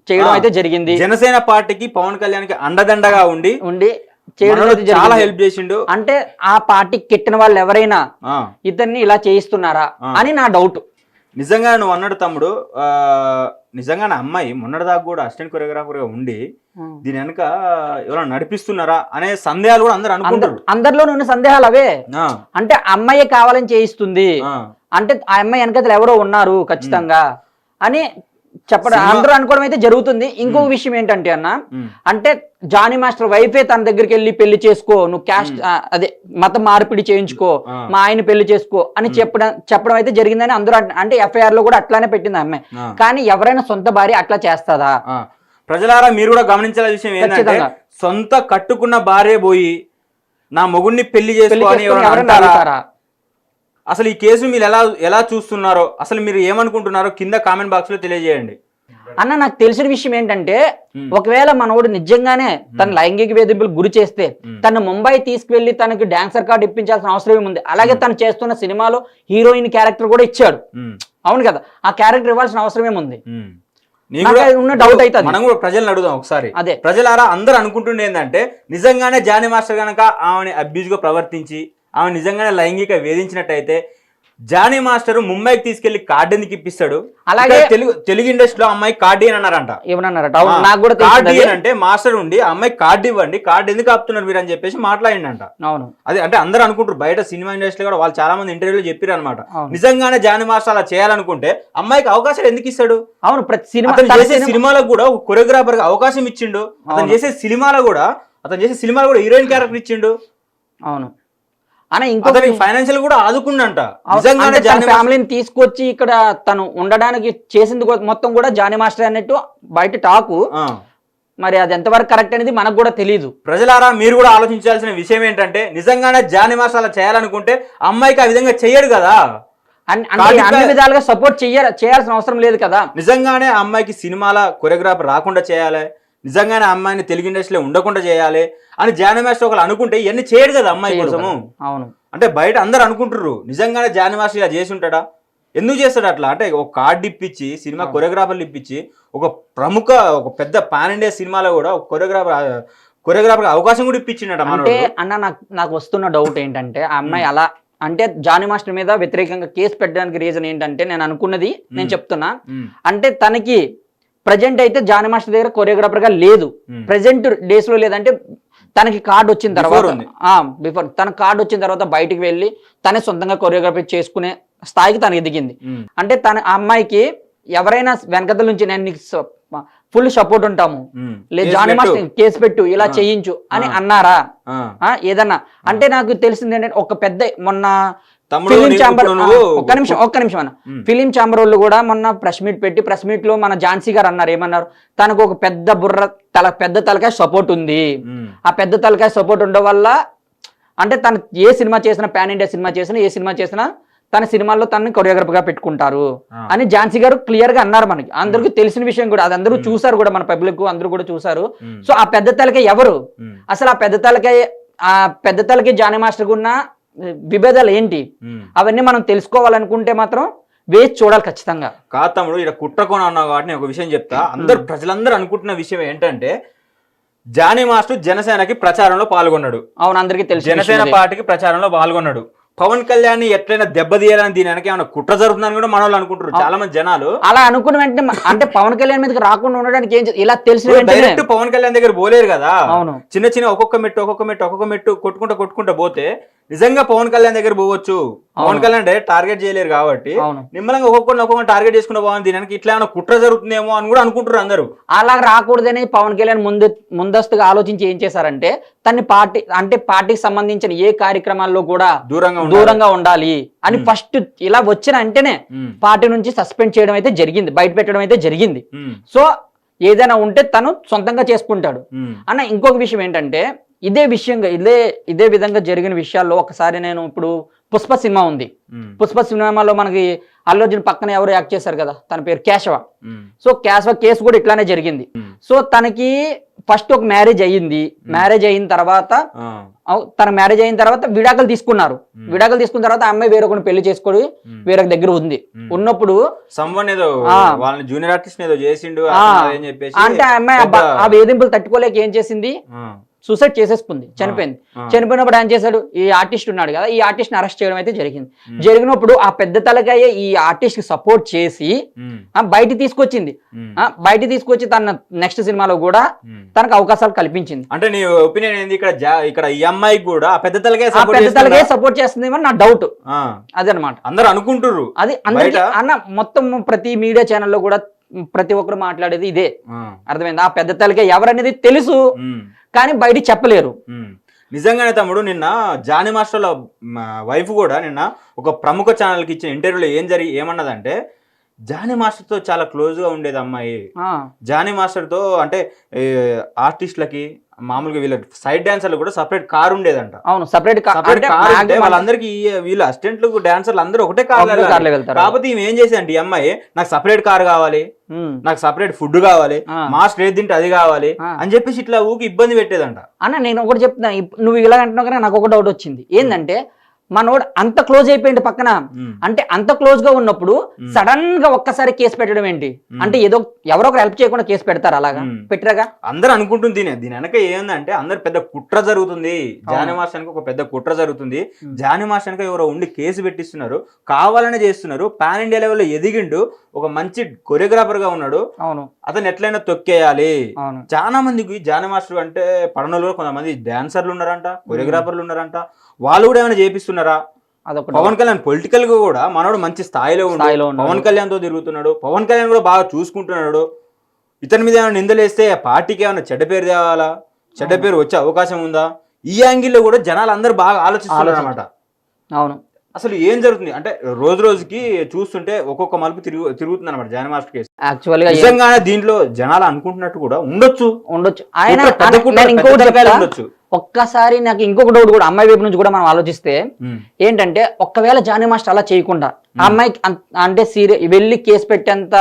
చేయడం. అయితే జరిగింది జనసేన పార్టీకి పవన్ కళ్యాణ్కి అండదండగా ఉండి ఉండి చేయడం చాలా. హెల్ప్ చేసిండు. అంటే ఆ పార్టీకి కెట్టిన వాళ్ళు ఎవరైనా ఇతన్ని ఇలా చేయిస్తున్నారా. అని నా డౌట్ నిజంగా నువ్వు అన్నాడు తమ్ముడు ఆ, నిజంగానే అమ్మాయి మొన్నటిదాకా కూడా అసిస్టెంట్ కొరియోగ్రాఫర్గా ఉండి దీని వెనక ఎవరైనా నడిపిస్తున్నారా అనే సందేహాలు కూడా అందరు అనుకుంటారు అందరిలో ఉన్న సందేహాలు అవే. అంటే అమ్మాయి కావాలని చేయిస్తుంది. అంటే ఆ అమ్మాయి వెనకతలు ఎవరో ఉన్నారు ఖచ్చితంగా అని చెప్పడం అందరూ అనుకోవడం అయితే జరుగుతుంది. ఇంకొక విషయం ఏంటంటే అన్న అంటే జానీ మాస్టర్ వైఫే తన దగ్గరికి వెళ్ళి పెళ్ళి చేసుకో నువ్వు క్యాస్ట్ అదే మత మార్పిడి చేయించుకో. మా ఆయన పెళ్ళి చేసుకో అని చెప్పడం చెప్పడం అయితే జరిగిందని అందరూ అంట- ఎఫ్ఐఆర్లో కూడా అట్లానే పెట్టింది అమ్మాయి. కానీ ఎవరైనా సొంత భార్య అట్లా చేస్తుందా. ప్రజలారా మీరు కూడా గమనించాల్సిన విషయం ఏంటంటే. సొంత కట్టుకున్న భార్య పోయి నా మొగుడిని పెళ్ళి పెళ్ళి అసలు ఈ కేసు మీరు ఎలా ఎలా చూస్తున్నారో అసలు మీరు ఏమనుకుంటున్నారో కింద కామెంట్ బాక్స్లో తెలియజేయండి. అన్న నాకు తెలిసిన విషయం ఏంటంటే. ఒకవేళ మనోడు నిజంగానే తన లైంగిక వేధింపులు గురి చేస్తే తను ముంబై తీసుకువెళ్ళి తనకి డాన్సర్ కార్డు ఇప్పించాల్సిన అవసరం ఏముంది? అలాగే తను చేస్తున్న సినిమాలో హీరోయిన్ క్యారెక్టర్ కూడా ఇచ్చాడు. అవును కదా? ఆ క్యారెక్టర్ ఇవ్వాల్సిన అవసరం ఏముంది? ఉన్న డౌట్ అవుతుంది. మనం కూడా ప్రజలను అడుగుదాం ఒకసారి. అదే. ప్రజలారా అందరూ అనుకుంటుండే ఏంటంటే నిజంగానే జానీ మాస్టర్ గనక ఆమెని అబ్యూజ్గా ప్రవర్తించి ఆమె నిజంగానే లైంగిక వేధించినట్టయితే జానీ మాస్టర్ ముంబైకి తీసుకెళ్ళి కార్డు ఎందుకు ఇప్పిస్తాడు? అలాగే- తెలుగు తెలుగు ఇండస్ట్రీలో అమ్మాయి కార్డు అని అన్నారంట ఏమన్నారట అవును, ఆ, నాకు కూడా కార్డు అంటే మాస్టర్ ఉండి అమ్మాయి కార్డు ఇవ్వండి కార్డు ఎందుకు ఆపుతున్నారు మీరు అని చెప్పేసి మాట్లాడిండంట అవును. అదే అంటే అందరూ అనుకుంటారు బయట సినిమా ఇండస్ట్రీ కూడా వాళ్ళు చాలా మంది ఇంటర్వ్యూలో చెప్పారు అనమాట. నిజంగానే జానీ మాస్టర్ అలా చేయాలనుకుంటే అమ్మాయికి అవకాశాలు ఎందుకు ఇస్తాడు? అవును ప్రతి సినిమా చేసే సినిమా- సినిమాలకు కూడా ఒక కొరియోగ్రాఫర్ అవకాశం ఇచ్చిండు. అతను. చేసే సినిమాలో కూడా అతను చేసే సినిమాలో కూడా హీరోయిన్ క్యారెక్టర్ ఇచ్చిండు. అవును. అన్న ఇంకో ఫైనాన్షియల్ కూడా ఆదుకుండంట. ఫ్యామిలీని తీసుకొచ్చి ఇక్కడ తను ఉండడానికి చేసింది మొత్తం కూడా జానీ మాస్టర్ అన్నట్టు బయట టాకు. మరి అది ఎంతవరకు కరెక్ట్ అనేది మనకు కూడా తెలియదు ప్రజలారా మీరు కూడా ఆలోచించాల్సిన విషయం ఏంటంటే నిజంగానే జానీ మాస్టర్ అలా చేయాలనుకుంటే అమ్మాయికి ఆ విధంగా చెయ్యడు కదా. అన్- అన్ని విధాలుగా సపోర్ట్ చేయాల్సిన అవసరం లేదు కదా. నిజంగానే అమ్మాయికి సినిమాల కొరియోగ్రాఫర్ రాకుండా చేయాలి. నిజంగానే అమ్మాయిని తెలుగు ఇండస్ట్రీలో ఉండకుండా చేయాలి అని జానీ మాస్టర్ ఒకళ్ళు అనుకుంటే ఇవన్నీ చేయడు కదా అమ్మాయి కోసము. అవును. అంటే బయట అందరు అనుకుంటుర్రు నిజంగానే జానీ మాస్టర్ ఇలా చేసి ఉంటాడా? ఎందుకు చేస్తాడు అట్లా? అంటే ఒక కార్డు ఇప్పించి సినిమా కొరియోగ్రాఫర్లు ఇప్పించి ఒక ప్రముఖ ఒక పెద్ద పాన్ ఇండియా సినిమాలో కూడా ఒక కొరియోగ్రాఫర్ కొరియోగ్రాఫర్ అవకాశం కూడా ఇప్పించిండట అంటే అన్న నాకు నాకు వస్తున్న డౌట్ ఏంటంటే ఆ అమ్మాయి అలా అంటే జానీ మాస్టర్ మీద వ్యతిరేకంగా కేసు పెట్టడానికి రీజన్ ఏంటంటే నేను అనుకున్నది నేను చెప్తున్నా. అంటే తనకి ప్రజెంట్ అయితే జానీ మాస్టర్ దగ్గర కొరియోగ్రాఫర్గా లేదు Hmm. ప్రజెంట్ డేస్లో లేదంటే తనకి కార్డు వచ్చిన తర్వాత. బిఫోర్ తన కార్డు వచ్చిన తర్వాత బయటికి వెళ్ళి తనే సొంతంగా కొరియోగ్రఫీ చేసుకునే స్థాయికి తనకి దిగింది ఉమ్, అంటే తన అమ్మాయికి ఎవరైనా వెనకతల నుంచి నేను నీకు ఫుల్ సపోర్ట్ ఉంటాము ఉమ్. లేదు జానీ. మాస్టర్ కేసు పెట్టు ఇలా చేయించు అని. అన్నారా ఏదన్నా అంటే నాకు తెలిసింది ఏంటంటే ఒక పెద్ద మొన్న ఫిలిం ఛాంబర్ నువ్వు ఒక్క నిమిషం ఒక్క నిమిషం అన్న. ఫిలిం ఛాంబర్ వాళ్ళు కూడా మొన్న ప్రెస్ మీట్ పెట్టి ప్రెస్ మీట్లో మన ఝాన్సీ గారు అన్నారు ఏమన్నారు? తనకు ఒక పెద్ద బుర్ర తల పెద్ద తలకాయ సపోర్ట్ ఉంది. ఆ పెద్ద తలకాయ సపోర్ట్ ఉండడం వల్ల అంటే తను ఏ సినిమా చేసినా పాన్ ఇండియా సినిమా చేసినా ఏ సినిమా చేసినా తన సినిమాల్లో తనని కొరియోగ్రఫర్గా పెట్టుకుంటారు. అని ఝాన్సీ గారు క్లియర్గా అన్నారు మనకి. అందరికీ తెలిసిన విషయం కూడా అది అందరూ చూసారు కూడా మన పబ్లిక్ అందరూ కూడా చూసారు సో ఆ పెద్ద తలకే ఎవరు? అసలు ఆ పెద్ద తలకే ఆ పెద్ద తలకి జానీ మాస్టర్ ఉన్న విభేదాలు ఏంటి. అవన్నీ మనం తెలుసుకోవాలనుకుంటే మాత్రం వేచి చూడాలి ఖచ్చితంగా. కాదు తమ్ముడు ఇక్కడ కుట్రకోన అన్నావు కాబట్టి నేను ఒక విషయం చెప్తా. అందరు ప్రజలందరూ అనుకుంటున్న విషయం ఏంటంటే జానీ మాస్టర్ జనసేనకి ప్రచారంలో పాల్గొన్నాడు. అవును అందరికీ తెలిసిన జనసేన. పార్టీకి ప్రచారంలో పాల్గొన్నాడు. పవన్ కళ్యాణ్ ఎట్లయినా దెబ్బతీయాలని దీని వెనక ఏమైనా కుట్ర జరుగుతుందని కూడా మన వాళ్ళు అనుకుంటారు చాలా మంది జనాలు. అలా అనుకున్న వెంటనే అంటే పవన్ కళ్యాణ్ మీదకి రాకుండా ఉండడానికి ఏం ఇలా వెంటనే డైరెక్ట్ పవన్ కళ్యాణ్ దగ్గర పోలేరు కదా. అవును. చిన్న చిన్న ఒక్కొక్క మెట్టు ఒక్కొక్క మెట్టు ఒక్కొక్క మెట్టు కొట్టుకుంటా కొట్టుకుంటా పోతే నిజంగా పవన్ కళ్యాణ్ దగ్గర పోవచ్చు. పవన్. కళ్యాణ్ డైరెక్ట్ టార్గెట్ చేయలేరు కాబట్టి నిమ్మలంగా ఒక్కొక్కరిని ఒక్కొక్క టార్గెట్ చేసుకున్న బాగుంది దీని వెనక ఇట్లా ఏమైనా కుట్ర జరుగుతుందేమో అని కూడా అనుకుంటారు అందరూ. అలా రాకూడదని పవన్ కళ్యాణ్ ముందు ముందస్తుగా ఆలోచించి ఏం చేశారంటే తన్ని పార్టీ అంటే పార్టీకి సంబంధించిన ఏ కార్యక్రమాల్లో కూడా దూరంగా ఉండాలి. దూరంగా ఉండాలి అని. ఫస్ట్ ఇలా వచ్చిన అంటేనే పార్టీ నుంచి సస్పెండ్ చేయడం అయితే జరిగింది. బయట పెట్టడం అయితే జరిగింది. సో ఏదైనా ఉంటే తను సొంతంగా చేసుకుంటాడు. అన్న ఇంకొక విషయం ఏంటంటే ఇదే విషయంగా ఇదే ఇదే విధంగా జరిగిన విషయాల్లో ఒకసారి నేను ఇప్పుడు పుష్ప సినిమా ఉంది. పుష్ప సినిమాలో మనకి అల్లు అర్జున్ పక్కన ఎవరు యాక్ట్ చేశారు కదా తన పేరు కేశవ. సో కేశవ కేసు కూడా ఇట్లానే జరిగింది. సో తనకి ఫస్ట్ ఒక మ్యారేజ్ అయ్యింది. మ్యారేజ్ అయిన తర్వాత తన మ్యారేజ్ అయిన తర్వాత విడాకులు తీసుకున్నారు. విడాకులు తీసుకున్న తర్వాత అమ్మాయి వేరొకరిని పెళ్ళి చేసుకొని. వేరొక దగ్గర ఉంది. ఉన్నప్పుడు సమ్వన్ ఏదో ఆ. వాళ్ళని జూనియర్ ఆర్టిస్ట్ ఏదో చేసిండు ఆ, అతను అని చెప్పేసి అంటే ఆ అమ్మాయి ఆ వేధింపులు తట్టుకోలేక ఏం చేసింది? సూసైడ్ చేసేసుకుంది. చనిపోయింది. చనిపోయినప్పుడు ఏం చేశాడు? ఈ ఆర్టిస్ట్ ఉన్నాడు కదా ఈ ఆర్టిస్ట్ని అరెస్ట్ చేయడం అయితే జరిగింది. జరిగినప్పుడు ఆ పెద్ద తలకాయ ఈ ఆర్టిస్ట్కి సపోర్ట్ చేసి బయట తీసుకొచ్చింది. బయట తీసుకొచ్చి తన నెక్స్ట్ సినిమాలో కూడా. తనకు అవకాశాలు కల్పించింది. అంటే నీ ఒపీనియన్ ఏంది? ఇక్కడ ఇక్కడ ఈ అమ్మాయికి కూడా పెద్ద తలకే ఆ సపోర్ట్ పెద్ద తలకే చేస్తుందా? సపోర్ట్ చేస్తుందేమో నా డౌట్ అదనమాట అందరూ అనుకుంటుర్రు. అది అందరికీ? అన్న మొత్తం ప్రతి మీడియా ఛానల్లో కూడా ప్రతి ఒక్కరు మాట్లాడేది ఇదే. అర్థమైంది? ఆ పెద్ద తలకే ఎవరనేది తెలుసు. కానీ బయట చెప్పలేరు. నిజంగానే తమ్ముడు నిన్న జానీ మాస్టర్ల వైఫ్ కూడా నిన్న ఒక ప్రముఖ ఛానల్కి ఇచ్చిన ఇంటర్వ్యూలో ఏం జరిగి ఏమన్నదంటే జానీ మాస్టర్తో చాలా క్లోజ్గా ఉండేది అమ్మాయి. జానీ మాస్టర్తో అంటే ఆర్టిస్టులకి మామూలుగా వీళ్ళ సైడ్ డాన్సర్లు కూడా సపరేట్ కార్ ఉండేదంట అవును సపరేట్ కార్ వాళ్ళందరికీ వీళ్ళ అసిస్టెంట్లు డాన్సర్లు అందరూ ఒకటే కార్ కార్లో వెళ్తారు ఈమె ఏం చేసేదంటే ఈ అమ్మాయి నాకు సపరేట్ కార్ కావాలి. నాకు సపరేట్ ఫుడ్ కావాలి ఆ. మాస్టర్ ఏది తింటే అది కావాలి. అని చెప్పేసి ఇట్లా ఊకి ఇబ్బంది పెట్టేదంట అన్న నేను ఒకటి చెప్తున్నా నువ్వు ఇలా అంటున్నావు కానీ నాకు ఒక డౌట్ వచ్చింది ఏంటంటే మనోడు అంత క్లోజ్ అయిపోయింది పక్కన. అంటే అంత క్లోజ్గా ఉన్నప్పుడు సడన్గా ఒక్కసారి కేసు పెట్టడం ఏంటి? అంటే ఏదో ఎవరో ఒకరు హెల్ప్ చేయకుండా కేసు పెడతారు అలాగా. పెట్టరాగా? అందరూ అనుకుంటుంది దీని వెనక ఏందంటే అందరు పెద్ద కుట్ర జరుగుతుంది. జానీ మాస్టర్ ఒక పెద్ద కుట్ర జరుగుతుంది. జానీ మాస్టర్ వెనక ఎవరో ఉండి కేసు పెట్టిస్తున్నారు. కావాలనే చేస్తున్నారు. పాన్ ఇండియా లెవెల్లో ఎదిగిండు. ఒక మంచి కొరియోగ్రాఫర్గా ఉన్నాడు. అవును. అతను ఎట్లయినా తొక్కేయాలి. అవును. చాలా మందికి జానీ మాస్టర్ అంటే పడనలో కొంతమంది డాన్సర్లు ఉన్నారంట కొరియోగ్రాఫర్లు ఉన్నారంట. వాళ్ళు కూడా ఏమైనా చేపిస్తున్నారా? అదొక పవన్ కళ్యాణ్ పొలిటికల్గా కూడా మనోడు మంచి స్థాయిలో స్థాయిలో ఉన్నాడు. ఉన్నాడు. పవన్ కళ్యాణ్తో తిరుగుతున్నాడు. పవన్ కళ్యాణ్ కూడా బాగా చూసుకుంటున్నాడు. ఇతని మీద ఏమైనా నిందలేస్తే ఆ పార్టీకి ఏమైనా చెడ్డ పేరు తేవాలా? చెడ్డ పేరు వచ్చే అవకాశం ఉందా? ఈ యాంగిల్లో కూడా జనాలు అందరూ బాగా ఆలోచిస్తున్నారు అనమాట అవును. అసలు ఏం జరుగుతుంది? అంటే రోజు రోజుకి చూస్తుంటే ఒక్కొక్క మలుపు తిరుగు తిరుగుతుంది అనమాట జానీ మాస్టర్ కేసు. యాక్చువల్గా ఏం- నిజంగానే దీంట్లో జనాలు అనుకుంటున్నట్టు కూడా ఉండొచ్చు. ఉండొచ్చు. ఆయన కుట్ర- పెద్ద ఆయన- కుట్ర, నేను పెద్ద ఇంకొకటి తలకాయలు చెప్తా. ఉండొచ్చు. ఒక్కసారి నాకు ఇంకొక డౌట్ కూడా అమ్మాయి వైపు నుంచి కూడా మనం ఆలోచిస్తే ఏంటంటే ఒక్కవేళ జానీ మాస్టర్ అలా చేయకుండా ఆ అంత- అంటే సీరియస్ వెళ్ళి కేసు పెట్టేంత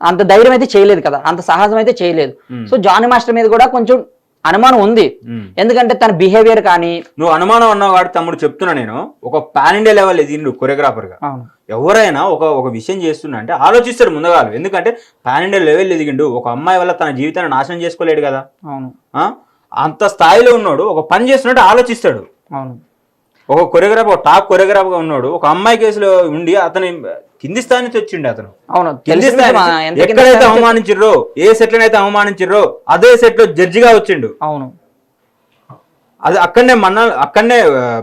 అంత ధైర్యం అయితే చేయలేదు కదా అంత సాహసం అయితే చేయలేదు. సో జానీ మాస్టర్ మీద కూడా కొంచెం అనుమానం ఉంది. ఎందుకంటే తన బిహేవియర్ కానీ నువ్వు అనుమానం అన్నావు కాబట్టి తమ్ముడు చెప్తున్నా నేను ఒక పాన్ ఇండియా లెవెల్ ఎదిగిండు కొరియోగ్రాఫర్గా. ఎవరైనా ఒక ఒక విషయం చేస్తున్నా అంటే ఆలోచిస్తాడు ముందుగా ఎందుకంటే పాన్ ఇండియా లెవెల్ ఎదిగిండు ఒక అమ్మాయి వల్ల తన జీవితాన్ని నాశనం చేసుకోలేడు కదా. అవును? అంత స్థాయిలో ఉన్నాడు ఒక పని చేస్తున్నట్టు ఆలోచిస్తాడు. అవును. ఒక కొరియోగ్రాఫర్ ఒక టాప్ కొరియోగ్రాఫర్గా ఉన్నాడు ఒక అమ్మాయి కేసులో ఉండి అతని కింది స్థాయి నుంచి వచ్చిండు అతను. అవును కింది స్థాయి ఎక్కడైతే అవమానించిర్రో ఏ సెట్లు అయితే అవమానించిర్రో అదే సెట్లో జడ్జిగా వచ్చిండు. అవును. అది అక్కడనే మన అక్కడనే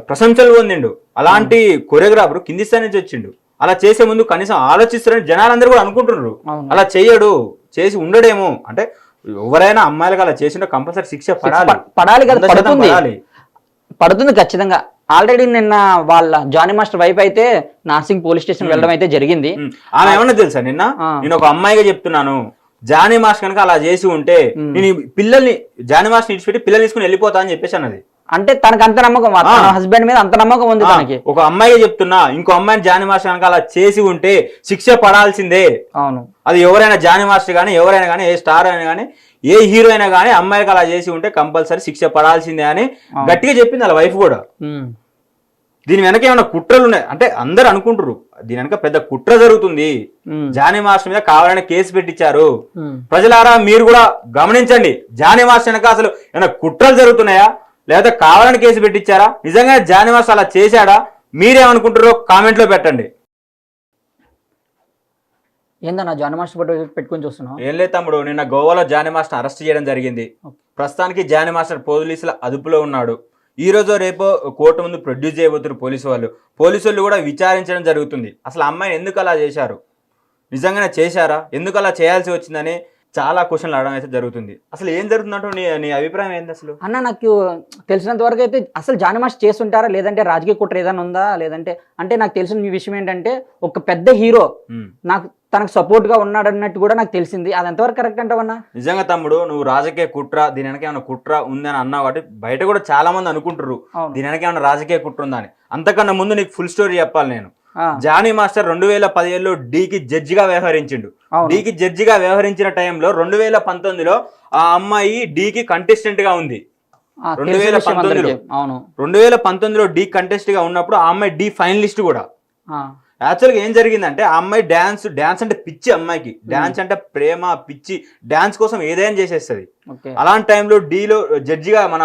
ప్రశంసలు పొందిండు. అలాంటి కొరియోగ్రాఫర్ కింది స్థాయి నుంచి వచ్చిండు. అలా చేసే ముందు కనీసం ఆలోచిస్తారని జనాలందరూ కూడా అనుకుంటున్నారు. అలా చెయ్యడు చేసి ఉండడేమో అంటే ఎవరైనా అమ్మాయిలకు అలా చేసిండే కంపల్సరీ శిక్ష పడాలి పడాలి కదా పడుతుంది. పడుతుంది ఖచ్చితంగా ఆల్రెడీ నిన్న వాళ్ళ జానీ మాస్టర్ వైఫ్ అయితే నార్సింగ్ పోలీస్ స్టేషన్ వెళ్ళడం అయితే జరిగింది. ఆమె ఏమన్నా తెలుసా నిన్న. నేను ఒక అమ్మాయిగా చెప్తున్నాను జానీ మాస్ కనుక అలా చేసి ఉంటే. నేను పిల్లల్ని జానీ మాస్ ఇడిచిపెట్టి పిల్లల్ని తీసుకుని వెళ్ళిపోతా అని చెప్పేసి అన్నది అంటే తనకు అంత నమ్మకం తన. హస్బెండ్ మీద అంత నమ్మకం ఉంది తనకి ఒక అమ్మాయి చెప్తున్నా ఇంకో అమ్మాయిని జానీ మాస్టర్ కనుక అలా చేసి ఉంటే శిక్ష పడాల్సిందే అవును అది ఎవరైనా జానీ మాస్టర్ కానీ ఎవరైనా కానీ ఏ స్టార్ అయినా కానీ ఏ హీరో అయినా కానీ అమ్మాయికి అలా చేసి ఉంటే కంపల్సరీ శిక్ష పడాల్సిందే అని. గట్టిగా చెప్పింది వాళ్ళ వైఫ్ కూడా. దీని వెనక ఏమైనా కుట్రలు ఉన్నాయి అంటే అందరు అనుకుంటారు దీని వెనక పెద్ద కుట్ర జరుగుతుంది. జానీ మాస్టర్ మీద కావాలని కేసు పెట్టించారు. ప్రజలారా మీరు కూడా గమనించండి జానీ మాస్టర్ వెనక అసలు ఏమైనా కుట్రలు జరుగుతున్నాయా లేదా కావాలని కేసు పెట్టించారా? నిజంగా జానీ మాస్టర్ అలా చేశాడా? మీరేమనుకుంటారో కామెంట్లో పెట్టండి. ఏందన్నా జాన్ మాస్టర్ ఫోటో పెట్టుకొని చూస్తున్నావు? ఏం లేదు తమ్ముడు నిన్న గోవాలో జానీ మాస్టర్ అరెస్ట్ చేయడం జరిగింది. ప్రస్తుతానికి జానీ మాస్టర్ పోలీసుల అదుపులో ఉన్నాడు. ఈ రోజు రేపో కోర్టు ముందు ప్రొడ్యూస్ చేయబోతున్నారు పోలీసు వాళ్ళు. పోలీసు వాళ్ళు కూడా విచారించడం జరుగుతుంది. అసలు అమ్మాయిని ఎందుకు అలా చేశారు? నిజంగానే చేశారా? ఎందుకు అలా చేయాల్సి వచ్చిందని చాలా క్వశ్చన్లు అడగడం అయితే జరుగుతుంది. అసలు ఏం జరుగుతుందంటూ నీ నీ అభిప్రాయం ఏంది అసలు? అన్న నాకు తెలిసినంత వరకు అయితే అసలు జాన్ మాస్టర్ చేస్తుంటారా? లేదంటే రాజకీయ కుట్ర ఏదైనా ఉందా? లేదంటే అంటే నాకు తెలిసిన విషయం ఏంటంటే ఒక పెద్ద హీరో. నాకు తనకు సపోర్ట్గా ఉన్నాడు అన్నట్టు కూడా నాకు తెలిసింది. అది ఎంతవరకు కరెక్ట్ అంటావన్నా నిజంగా తమ్ముడు నువ్వు రాజకీయ కుట్ర దీని వెనక ఏమైనా కుట్ర ఉందని అన్నావు కాబట్టి బయట కూడా చాలా మంది అనుకుంటారు దీని వెనక ఏమైనా రాజకీయ కుట్ర ఉందని అంతకన్నా ముందు నీకు ఫుల్ స్టోరీ చెప్పాలి నేను. జానీ మాస్టర్ రెండు వేల పదిహేడులో డీకి జడ్జిగా వ్యవహరించిండు. డీకి జడ్జిగా వ్యవహరించిన టైంలో రెండు వేల పంతొమ్మిదిలో ఆ అమ్మాయి డీకి కంటెస్టెంట్గా ఉంది. రెండు వేల. పంతొమ్మిదిలో. అవును. రెండు వేల పంతొమ్మిదిలో డీ కంటెస్ట్గా ఉన్నప్పుడు ఆ అమ్మాయి డీ ఫైనలిస్ట్ కూడా. ఆ, యాక్చువల్గా ఏం జరిగిందంటే ఆ అమ్మాయి డ్యాన్స్ డ్యాన్స్ అంటే పిచ్చి అమ్మాయికి. డ్యాన్స్ అంటే ప్రేమ పిచ్చి. డ్యాన్స్ కోసం ఏదైనా చేసేస్తుంది. అలాంటి టైంలో డీలో జడ్జిగా మన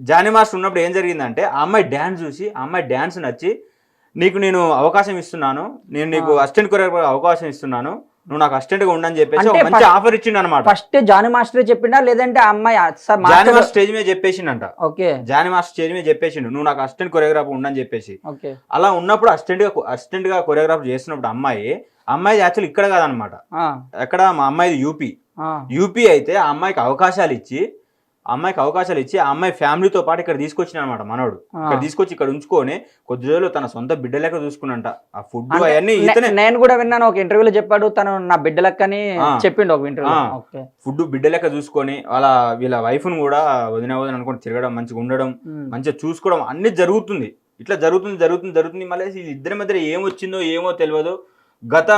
జానీ మాస్టర్ ఉన్నప్పుడు ఏం జరిగిందంటే ఆ అమ్మాయి డ్యాన్స్ చూసి ఆ అమ్మాయి డ్యాన్స్ నచ్చి నీకు నేను అవకాశం ఇస్తున్నాను. నేను నీకు అసిస్టెంట్ కొరియోగ్రాఫర్ అవకాశం ఇస్తున్నాను. నువ్వు నాకు అసిస్టెంట్గా ఉండని చెప్పేసి ఒక మంచి ఆఫర్ ఇచ్చిండు అనమాట ఫస్ట్ జాన్ మాస్టర్ చెప్పిండా లేదంటే ఆ అమ్మాయి జానీ మాస్టర్ స్టేజ్ మీద చెప్పేసిండంట. ఓకే. జానీ మాస్టర్ స్టేజ్ మీద చెప్పేసిండు. నువ్వు నాకు అసిస్టెంట్ కొరియోగ్రాఫర్ ఉండని చెప్పేసి. ఓకే. అలా ఉన్నప్పుడు అసిస్టెంట్గా అసిస్టెంట్గా కొరియోగ్రాఫర్ చేస్తున్నప్పుడు అమ్మాయి అమ్మాయి యాక్చువల్ ఇక్కడ కాదనమాట ఎక్కడ మా అమ్మాయిది యూపీ. యూపీ అయితే ఆ అమ్మాయికి అవకాశాలు ఇచ్చి అమ్మాయికి అవకాశాలు ఇచ్చి ఆ అమ్మాయి ఫ్యామిలీతో పాటు ఇక్కడ తీసుకొచ్చిన అనమాట మనోడు. ఇక్కడ తీసుకొచ్చి ఇక్కడ ఉంచుకొని కొద్ది రోజులు తన సొంత బిడ్డ లెక్క చూసుకున్నంట. ఆ ఫుడ్ అవన్నీ ఇతనే నేను కూడా విన్నాను ఒక ఇంటర్వ్యూలో చెప్పాడు తను నా బిడ్డ లెక్కని. చెప్పిండు ఒక ఇంటర్వ్యూ ఫుడ్ బిడ్డ లెక్క చూసుకొని వాళ్ళ వీళ్ళ wife ను కూడా వదిన వదిన అనుకొని తిరగడం మంచిగా ఉండడం. మంచిగా చూసుకోవడం అన్ని జరుగుతుంది. ఇట్లా జరుగుతుంది జరుగుతుంది జరుగుతుంది. మళ్ళీ ఇద్దరి మధ్య ఏమొచ్చిందో ఏమో తెలియదు. గత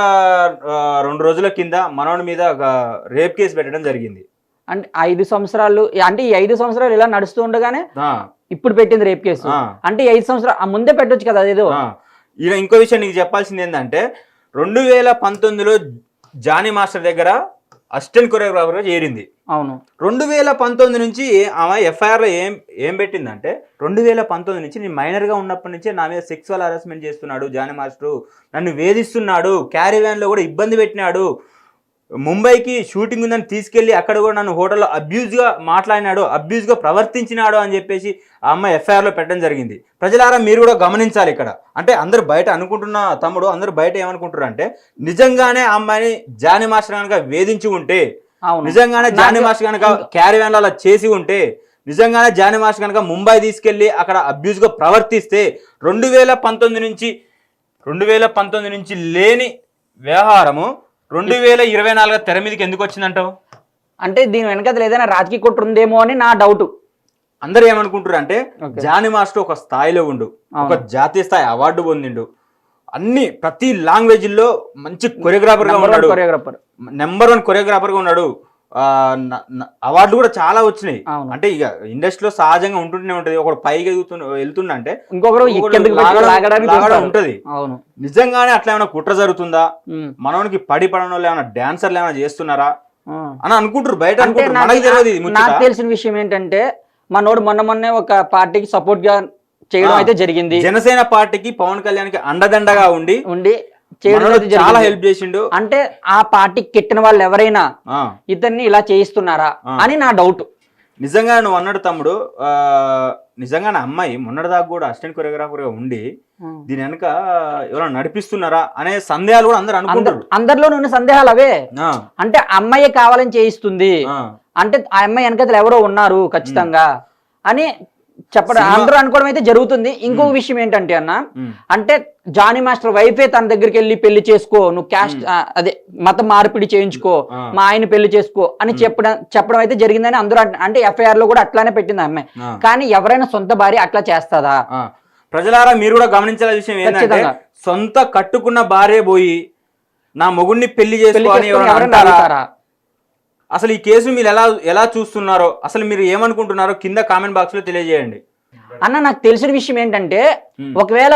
రెండు రోజుల కింద మనోడి మీద రేప్ కేసు పెట్టడం జరిగింది. అంటే ఐదు సంవత్సరాలు అంటే ఈ ఐదు సంవత్సరాలు ఇలా నడుస్తూ ఉండగానే ఇప్పుడు పెట్టింది రేప్ కేసు. అంటే ఈ ఐదు సంవత్సరాలు ఆ ముందే పెట్టొచ్చు కదా అదేదో. ఈయన ఇంకో విషయం నీకు చెప్పాల్సింది ఏంటంటే రెండు వేల పంతొమ్మిదిలో జానీ మాస్టర్ దగ్గర అసిస్టెంట్ కొరియోగ్రాఫర్గా చేరింది. అవును. రెండు వేల పంతొమ్మిది నుంచి ఆమె ఎఫ్ఐఆర్లో ఏం ఏం పెట్టిందంటే రెండు వేల పంతొమ్మిది నుంచి నేను మైనర్గా ఉన్నప్పటి నుంచే నా మీద సెక్సువల్ హరాస్మెంట్ చేస్తున్నాడు జానీ మాస్టరు. నన్ను వేధిస్తున్నాడు క్యారీ వ్యాన్లో కూడా ఇబ్బంది పెట్టినాడు. ముంబైకి షూటింగ్ ఉందని తీసుకెళ్ళి అక్కడ కూడా నన్ను హోటల్లో అబ్యూజ్గా మాట్లాడినాడు అబ్యూజ్గా ప్రవర్తించినాడు అని చెప్పేసి ఆ అమ్మాయి ఎఫ్ఐఆర్లో పెట్టడం జరిగింది. ప్రజలారా మీరు కూడా గమనించాలి ఇక్కడ. అంటే అందరు బయట అనుకుంటున్న తమ్ముడు అందరూ బయట ఏమనుకుంటారు అంటే నిజంగానే ఆ అమ్మాయిని జానీ మాస్టర్ కనుక వేధించి ఉంటే నిజంగానే జానీ మాస్టర్ కనుక క్యారీ వ్యాన్ అలా చేసి ఉంటే నిజంగానే జానీ మాస్టర్ కనుక ముంబై తీసుకెళ్ళి అక్కడ అబ్యూజ్గా ప్రవర్తిస్తే రెండు వేల పంతొమ్మిది నుంచి రెండు వేల పంతొమ్మిది నుంచి లేని వ్యవహారము రెండు వేల ఇరవై నాలుగు తెర మీదకి ఎందుకు వచ్చిందంటావు? అంటే దీని వెనకాల ఏదైనా రాజకీయ కుట్ర ఉందేమో అని నా డౌట్. అందరూ ఏమనుకుంటారు అంటే. జానీ మాస్టర్ ఒక స్థాయిలో ఉండు ఒక జాతీయ స్థాయి అవార్డు పొందిండు. అన్ని ప్రతి లాంగ్వేజ్లో మంచి కొరియోగ్రాఫర్గా ఉన్నాడు. కొరియోగ్రాఫర్ నెంబర్ వన్ కొరియోగ్రాఫర్గా ఉన్నాడు. అవార్డులు కూడా చాలా వచ్చినాయి. అంటే ఇక ఇండస్ట్రీలో సహజంగా ఉంటుంటూనే ఉంటది. ఒకడు పైకి ఎదుగుతున్న వెళ్తుండంటే ఇంకొకరు. ఉంటది. నిజంగానే అట్లా ఏమైనా కుట్ర జరుగుతుందా? మనోనికి పడి పడని వాళ్ళు ఏమైనా డాన్సర్లు ఏమైనా చేస్తున్నారా. అని అనుకుంటారు బయట అంటే అనుకుంటారు నాకు తెలిసిన విషయం ఏంటంటే మనోడు మొన్న మొన్నే ఒక పార్టీకి సపోర్ట్గా చేయడం. అయితే జరిగింది. జనసేన పార్టీకి పవన్ కళ్యాణ్కి అండదండగా ఉండి ఉండి చాలా. హెల్ప్ చేసిండు. అంటే ఆ పార్టీకి కెట్టిన వాళ్ళు ఎవరైనా ఇతన్ని ఇలా చేయిస్తున్నారా. అని నా డౌట్ నిజంగా నువ్వు అన్నాడు తమ్ముడు ఆ, నిజంగానే అమ్మాయి మొన్నటిదాకా కూడా అసిస్టెంట్ కొరియోగ్రాఫర్గా ఉండి దీని వెనక ఎవరైనా నడిపిస్తున్నారా అనే సందేహాలు కూడా అందరు అనుకుంటారు అందరిలో ఉన్న సందేహాలు అవే. అంటే అమ్మాయి కావాలని చేయిస్తుంది. అంటే ఆ అమ్మాయి వెనకతలు ఎవరో ఉన్నారు ఖచ్చితంగా అని చెప్పడం అందరూ అనుకోవడం అయితే జరుగుతుంది ఇంకొక విషయం ఏంటంటే అన్న. అంటే జానీ మాస్టర్ వైఫే తన దగ్గరికి వెళ్ళి పెళ్ళి చేసుకో నువ్వు క్యాస్ట్ ఆ, అదే మత మార్పిడి చేయించుకో. మా ఆయన పెళ్ళి చేసుకో అని చెప్పడం చెప్పడం అయితే జరిగిందని అందరూ అంట- ఎఫ్ఐఆర్లో కూడా అట్లానే పెట్టింది అమ్మాయి ఆ. కానీ ఎవరైనా సొంత భార్య అట్లా చేస్తుందా. ప్రజలారా మీరు కూడా గమనించాల్సిన విషయం ఏంటంటే. సొంత కట్టుకున్న భార్య పోయి నా మొగుడిని పెళ్ళి పెళ్ళి చేసుకో అని చేసుకొని ఎవరైనా అసలు ఈ కేసు మీరు ఎలా ఎలా చూస్తున్నారో అసలు మీరు ఏమనుకుంటున్నారో కింద కామెంట్ బాక్స్లో తెలియజేయండి అన్న నాకు తెలిసిన విషయం ఏంటంటే. ఒకవేళ